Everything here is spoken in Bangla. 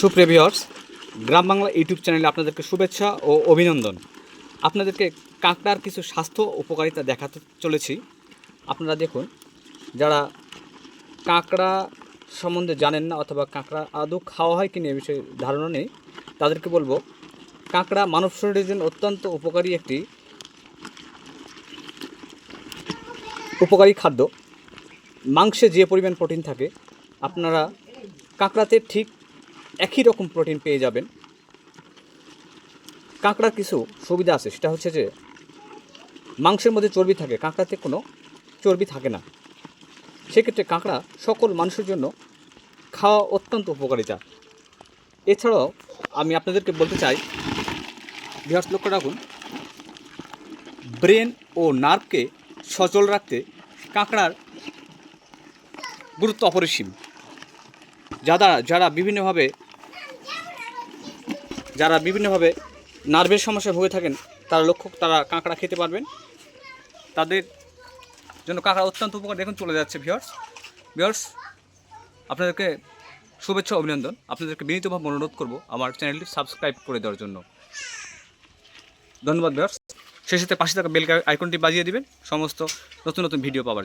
সুপ্রিয় ভিউয়ার্স, গ্রাম বাংলা ইউটিউব চ্যানেলে আপনাদেরকে শুভেচ্ছা ও অভিনন্দন। আপনাদেরকে কাঁকড়ার কিছু স্বাস্থ্য উপকারিতা দেখাতে চলেছি। আপনারা দেখুন, যারা কাঁকড়া সম্বন্ধে জানেন না অথবা কাঁকড়া আদৌ খাওয়া হয় কিনা এ বিষয়ে ধারণা নেই, তাদেরকে বলব, কাঁকড়া মানব শরীরের জন্য অত্যন্ত উপকারী একটি উপকারী খাদ্য। মাংসে যে পরিমাণ প্রোটিন থাকে, আপনারা কাঁকড়াতে ঠিক একই রকম প্রোটিন পেয়ে যাবেন। কাঁকড়ার কিছু সুবিধা আছে, সেটা হচ্ছে যে, মাংসের মধ্যে চর্বি থাকে, কাঁকড়াতে কোনো চর্বি থাকে না। সেক্ষেত্রে কাঁকড়া সকল মানুষের জন্য খাওয়া অত্যন্ত উপকারিতা এছাড়াও আমি আপনাদেরকে বলতে চাই বিহার্স লক্ষ্য রাখুন, ব্রেন ও নার্ভকে সচল রাখতে কাঁকড়ার গুরুত্ব অপরিসীম। যারা যারা বিভিন্নভাবে যারা বিভিন্নভাবে নার্ভের সমস্যায় ভুগে থাকেন, তারা লক্ষ্য, তারা কাঁকড়া খেতে পারবেন। তাদের জন্য কাঁকড়া অত্যন্ত উপকার। দেখুন, চলে যাচ্ছে ভিওর্স ভিওর্স আপনাদেরকে শুভেচ্ছা অভিনন্দন। আপনাদেরকে বিনীতভাবে অনুরোধ করব আমার চ্যানেলটি সাবস্ক্রাইব করে দেওয়ার জন্য। ধন্যবাদ ভিওর্স সাথে পাশে থাকা বেল আইকনটি বাজিয়ে দিবেন। সমস্ত নতুন নতুন ভিডিও পাওয়ার জন্য।